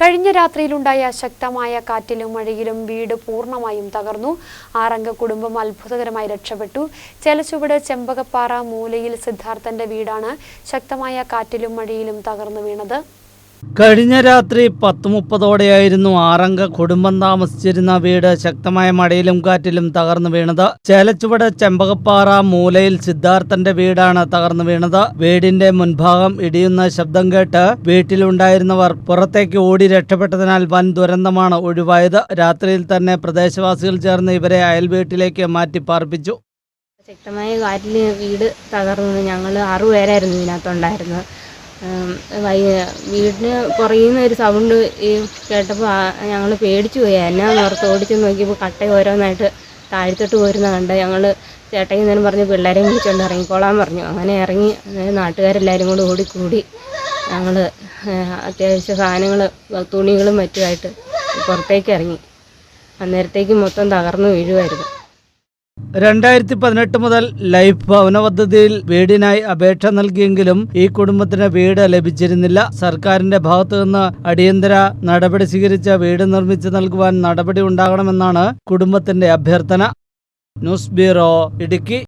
കഴിഞ്ഞ രാത്രിയിലുണ്ടായ ശക്തമായ കാറ്റിലും മഴയിലും വീട് പൂർണമായും തകർന്നു. ആറംഗ കുടുംബം അത്ഭുതകരമായി രക്ഷപ്പെട്ടു. ചെലച്ചുവട് ചെമ്പകപ്പാറ മൂലയിൽ സിദ്ധാർത്ഥന്റെ വീടാണ് ശക്തമായ കാറ്റിലും മഴയിലും തകർന്നു വീണത്. കഴിഞ്ഞ രാത്രി പത്ത് മുപ്പതോടെയായിരുന്നു ആറംഗ കുടുംബം താമസിച്ചിരുന്ന വീട് ശക്തമായ മഴയിലും കാറ്റിലും തകർന്നു വീണത്. ചേലച്ചുവട് ചെമ്പകപ്പാറ മൂലയിൽ സിദ്ധാർത്ഥന്റെ വീടാണ് തകർന്നു വീണത്. വീടിന്റെ മുൻഭാഗം ഇടിയുന്ന ശബ്ദം കേട്ട് വീട്ടിലുണ്ടായിരുന്നവർ പുറത്തേക്ക് ഓടി രക്ഷപ്പെട്ടതിനാൽ വൻ ദുരന്തമാണ് ഒഴിവായത്. രാത്രിയിൽ തന്നെ പ്രദേശവാസികൾ ചേർന്ന് ഇവരെ അയൽ വീട്ടിലേക്ക് മാറ്റി പാർപ്പിച്ചു ശക്തമായ കാറ്റിൽ വീട് തകർന്നു. ഞങ്ങൾ ആറുപേരായിരുന്നു ഇതിനകത്തുണ്ടായിരുന്നത്. വീടിന് പുറകിൽ നിന്ന് ഒരു സൗണ്ട് കേട്ടപ്പോൾ ഞങ്ങൾ പേടിച്ചു പോയി. എന്നാന്ന് ഓർത്ത് ഓടിച്ച് നോക്കിയപ്പോൾ കട്ട ഓരോന്നായിട്ട് താഴ്ത്തിട്ട് പോരുന്ന കണ്ട് ഞങ്ങൾ ചേട്ടയിൽ നിന്നും പറഞ്ഞ് പിള്ളേരെയും വിളിച്ചുകൊണ്ട് ഇറങ്ങിക്കോളാൻ പറഞ്ഞു. അങ്ങനെ ഇറങ്ങി നാട്ടുകാരെല്ലാവരും കൂടി ഓടിക്കൂടി ഞങ്ങൾ അത്യാവശ്യ സാധനങ്ങൾ തുണികളും മറ്റുമായിട്ട് പുറത്തേക്ക് ഇറങ്ങി. അന്നേരത്തേക്ക് മൊത്തം തകർന്നു വീഴുമായിരുന്നു രണ്ടായിരത്തി പതിനെട്ട് മുതൽ ലൈഫ് ഭവന പദ്ധതിയിൽ വീടിനായി അപേക്ഷ നൽകിയെങ്കിലും ഈ കുടുംബത്തിന് വീട് ലഭിച്ചിരുന്നില്ല. സർക്കാരിന്റെ ഭാഗത്തു നിന്ന് അടിയന്തര നടപടി സ്വീകരിച്ച വീട് നിർമ്മിച്ചു നൽകുവാൻ നടപടി ഉണ്ടാകണമെന്നാണ് കുടുംബത്തിന്റെ അഭ്യർത്ഥന. News bureau Idukki.